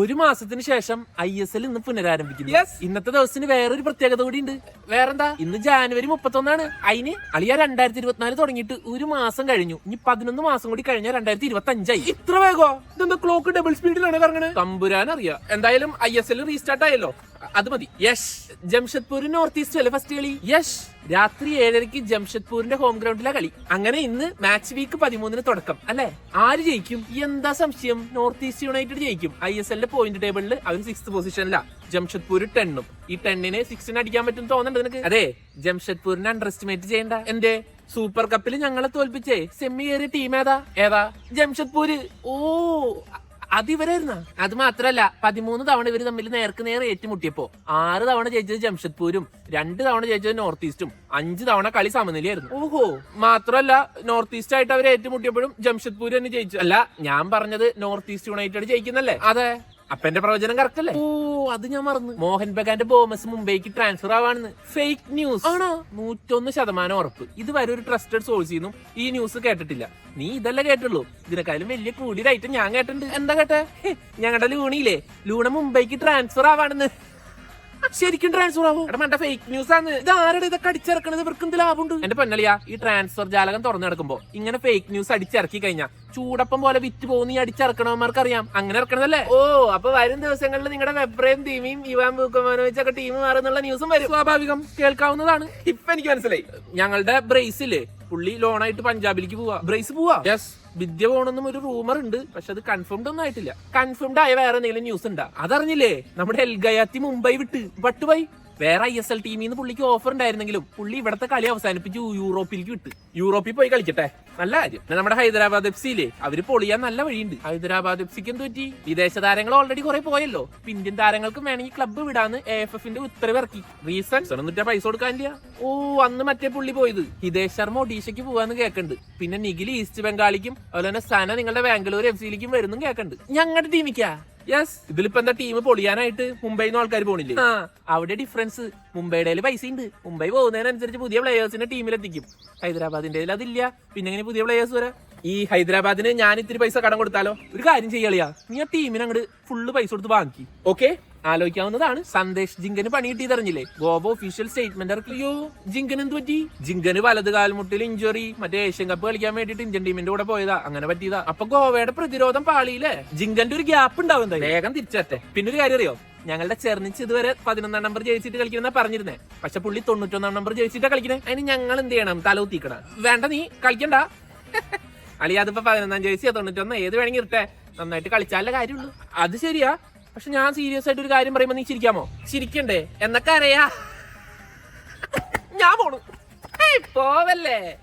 ഒരു മാസത്തിന് ശേഷം ഐ എസ് എൽ ഇന്ന് പുനരാരംഭിക്കുന്നു. ഇന്നത്തെ ദിവസത്തിന് വേറൊരു പ്രത്യേകത കൂടി ഉണ്ട് വേറെന്താ? ഇന്ന് ജാനുവരി മുപ്പത്തൊന്നാണ്. അതിന് അളിയ രണ്ടായിരത്തി ഇരുപത്തിനാല് തുടങ്ങിയിട്ട് ഒരു മാസം കഴിഞ്ഞു. ഇനി പതിനൊന്ന് മാസം കൂടി കഴിഞ്ഞാൽ രണ്ടായിരത്തി ഇരുപത്തി അഞ്ചായി ഇത്ര വേഗോ? ഇതെന്താ ക്ലോക്ക് ഡബിൾ സ്പീഡിലാണ് കറങ്ങണത് തമ്പുരാൻ അറിയാം എന്തായാലും ഐ എസ് എൽ റീസ്റ്റാർട്ട് ആയല്ലോ. അത് മതി. യെസ്. ജംഷഡ്പൂർ നോർത്ത് ഈസ്റ്റ് അല്ലേ ഫസ്റ്റ് കളി? യെസ്. രാത്രി ഏഴരയ്ക്ക് ജംഷഡ്പൂരിന്റെ ഹോം ഗ്രൗണ്ടിലെ കളി. അങ്ങനെ ഇന്ന് മാച്ച് വീക്ക് പതിമൂന്നിന് തുടക്കം അല്ലെ? ആര് ജയിക്കും? എന്താ സംശയം? നോർത്ത് ഈസ്റ്റ് യുണൈറ്റഡ് ജയിക്കും. ഐ എസ് എല്ലിന്റെ പോയിന്റ് ടേബിളിൽ അവർ സിക്സ് പൊസിഷനിലാ ജംഷഡ്പൂർ ടെണ്ണും. ഈ ടെണ്ണിന് സിക്സിന് അടിക്കാൻ പറ്റും തോന്നുന്നുണ്ട് നിനക്ക്? അതെ. ജംഷഡ്പൂരിനെ അണ്ടർ എസ്റ്റിമേറ്റ് ചെയ്യണ്ട എന്റെ സൂപ്പർ കപ്പിൽ ഞങ്ങളെ തോൽപ്പിച്ചേ. സെമി കയറിയ ടീം ഏതാ? ഏതാ? ജംഷഡ്പൂര്. ഓ അത് ഇവരായിരുന്ന അത് മാത്രല്ല പതിമൂന്ന് തവണ ഇവർ തമ്മിൽ നേർക്ക് നേരെ ഏറ്റുമുട്ടിയപ്പോ ആറ് തവണ ജയിച്ചത് ജംഷഡ്പൂരും രണ്ട് തവണ ജയിച്ചത് നോർത്ത് ഈസ്റ്റും അഞ്ച് തവണ കളി സമനിലയായിരുന്നു. ഓഹോ. മാത്രല്ല നോർത്ത് ഈസ്റ്റ് ആയിട്ട് അവർ ഏറ്റുമുട്ടിയപ്പോഴും ജംഷഡ്പൂർ തന്നെ ജയിച്ചു. അല്ല ഞാൻ പറഞ്ഞത് നോർത്ത് ഈസ്റ്റ് യുണൈറ്റഡ് ജയിക്കുന്നല്ലേ? അതെ. അപ്പൊ എന്റെ പ്രവചനം കറക്റ്റല്ലേ ഓ അത് ഞാൻ മറന്നു. മോഹൻ ബഗാന്റെ ബോമസ് മുംബൈക്ക് ട്രാൻസ്ഫർ ആവാണെന്ന്. ഫേക്ക് ന്യൂസ് ആണോ? നൂറ്റൊന്ന് ശതമാനം ഉറപ്പ്. ഇതുവരെ ഒരു ട്രസ്റ്റഡ് സോഴ്സ് ചെയ്യുന്നു ഈ ന്യൂസ് കേട്ടിട്ടില്ല. നീ ഇതല്ലേ കേട്ടുള്ളൂ. ഇതിനെക്കാളും വലിയ കൂടിയ ഐറ്റം ഞാൻ കേട്ടിട്ടുണ്ട്. എന്താ കേട്ടെ? ഞങ്ങളുടെ ലൂണിയില്ലേ? Luna മുംബൈക്ക് transfer ആവാണെന്ന്. ശരിക്കും ട്രാൻസ്ഫർ ആവോ? എടാ മണ്ട ഫേക്ക് ന്യൂസ് ആണ്. ഇത് ആരുടെ ഇതൊക്കെ അടിച്ചിറക്കണത്? ഇവർക്ക് എന്ത് ലാഭമുണ്ട്? എന്റെ പൊന്നളിയാ ഈ ട്രാൻസ്ഫർ ജാലകം തുറന്നു നടക്കുമ്പോ ഇങ്ങനെ ഫേക്ക് ന്യൂസ് അടിച്ചിറക്കി കഴിഞ്ഞാൽ ചൂടപ്പം പോലെ വിറ്റ് പോകുന്ന ഈ അടിച്ചിറക്കണവന്മാർക്ക് അറിയാം അങ്ങനെ ഇറക്കണതല്ലേ? ഓ അപ്പൊ വരും ദിവസങ്ങളിൽ നിങ്ങളുടെ വെബ്രയും ടീമിയും ഇവാൻ ബൂക്കമാനോവിച്ചൊക്കെ ടീം മാറുന്നുള്ള ന്യൂസും വരും. സ്വാഭാവികം. കേൾക്കാവുന്നതാണ്. ഇപ്പൊ എനിക്ക് മനസ്സിലായി. ഞങ്ങളുടെ ബ്രേസിൽ പുള്ളി ലോണായിട്ട് പഞ്ചാബിലേക്ക് പോവാ. ബ്രേസ് പോവാ? യെസ് വിദ്യ പോണെന്നും ഒരു റൂമർ ഉണ്ട്. പക്ഷെ അത് കൺഫേംഡ് ഒന്നും ആയിട്ടില്ല. കൺഫേംഡ് ആയ വേറെ എന്തെങ്കിലും ന്യൂസ് ഉണ്ടാ? അതറിഞ്ഞില്ലേ? നമ്മുടെ എൽഗയാത്തി മുംബൈ വിട്ട്. ബൈ വേറെ ഐ എസ് എൽ ടീമിൽ നിന്ന് പുള്ളിക്ക് ഓഫർ ഉണ്ടായിരുന്നെങ്കിലും പുള്ളി ഇവിടത്തെ കളി അവസാനിപ്പിച്ച് യൂറോപ്പിലേക്ക് വിട്ട്. യൂറോപ്പിൽ പോയി കളിക്കട്ടെ. നല്ല കാര്യം. നമ്മുടെ ഹൈദരാബാദ് എഫ് സിയിലെ അവർ പൊളിയാൻ നല്ല വഴിയുണ്ട്. ഹൈദരാബാദ് എഫ് സിക്ക് എന്ത് പറ്റി? വിദേശ താരങ്ങൾ ഓൾറെഡി കുറെ പോയല്ലോ. ഇന്ത്യൻ താരങ്ങൾക്ക് വേണമെങ്കിൽ ക്ലബ്ബ് വിടാന്ന് എ എഫ് എഫിന്റെ ഉത്തരവ് ഇറക്കി. റീസൺ എന്നിട്ട് പൈസ കൊടുക്കാനില്ല ഓ അന്ന് മറ്റേ പുള്ളി പോയത്. ഹിതേഷ് ശർമ്മ ഒഡീഷയ്ക്ക് പോവാന്ന് കേൾക്കുന്നുണ്ട് പിന്നെ നിഖിൽ ഈസ്റ്റ് ബംഗാളിക്കും അതുപോലെ തന്നെ സന നിങ്ങളുടെ ബാംഗ്ലൂർ എഫ് സിയിലേക്കും വരുന്നു കേൾക്കുന്നുണ്ട് ഞങ്ങളുടെ ടീമിക്കാ യെസ് ഇതിലിപ്പോ എന്താ ടീം പൊളിയാനായിട്ട് മുംബൈന്ന് ആൾക്കാർ പോണില്ലേ? അവിടെ ഡിഫറൻസ് മുംബൈയുടെ പൈസ ഉണ്ട് മുംബൈ പോകുന്നതിനനുസരിച്ച് പുതിയ പ്ലേയേഴ്സിനെ ടീമിലെത്തിക്കും ഹൈദരാബാദിന്റെ അതില്ല. പിന്നെ എങ്ങനെ പുതിയ പ്ലേയേഴ്സ് വരാ? ഈ ഹൈദരാബാദിന് ഞാൻ ഇത്തിരി പൈസ കടം കൊടുത്താലോ? ഒരു കാര്യം ചെയ്യളിയാ നീ ആ ടീമിന് അങ്ങോട്ട് ഫുള്ള് പൈസ കൊടുത്ത് വാങ്ങി ഓക്കെ ആലോചിക്കാവുന്നതാണ്. സന്ദേശ് ജിങ്കന് പണി കിട്ടിയതറിഞ്ഞില്ലേ? ഗോവ ഒഫീഷ്യൽ സ്റ്റേറ്റ്മെന്റ് ഇറക്കിയോ? ജിങ്കൻ എന്ത് പറ്റി? ജിങ്കന് വലത് കാൽമുട്ടിൽ ഇഞ്ചുറി മറ്റേ ഏഷ്യൻ കപ്പ് കളിക്കാൻ വേണ്ടിട്ട് ഇന്ത്യൻ ടീമിന്റെ കൂടെ പോയതാ. അങ്ങനെ പറ്റിയതാ. അപ്പൊ ഗോവയുടെ പ്രതിരോധം പാളിയില്ലേ? ജിങ്കന്റെ ഒരു ഗ്യാപ്പ് ഉണ്ടാവും വേഗം തിരിച്ചട്ടെ പിന്നെ ഒരു കാര്യം അറിയോ? ഞങ്ങളുടെ ചെർണിച്ച് ഇതുവരെ പതിനൊന്നാം നമ്പർ ജയിച്ചിട്ട് കളിക്കുന്ന പറഞ്ഞിരുന്നേ. പക്ഷെ പുള്ളി തൊണ്ണൂറ്റൊന്നാം നമ്പർ ജയിച്ചിട്ടാ കളിക്കണേ. അതിന് ഞങ്ങൾ എന്ത് ചെയ്യണം? തല കുത്തിക്കണം വേണ്ട നീ കളിക്കണ്ട. അളി അതിപ്പോ പതിനൊന്നാം ജയിച്ചിയാ തൊണ്ണൂറ്റൊന്ന്. ഏത് വേണമെങ്കിൽ ഇരട്ടെ നന്നായിട്ട് കളിച്ചാലേ കാര്യമുള്ളൂ. അത് ശരിയാ. പക്ഷെ ഞാൻ സീരിയസ് ആയിട്ട് ഒരു കാര്യം പറയുമ്പോ നീ ചിരിക്കാമോ? ചിരിക്കണ്ടേ. എന്നൊക്കെ അറിയാ. ഞാൻ പോണു. പോവല്ലേ?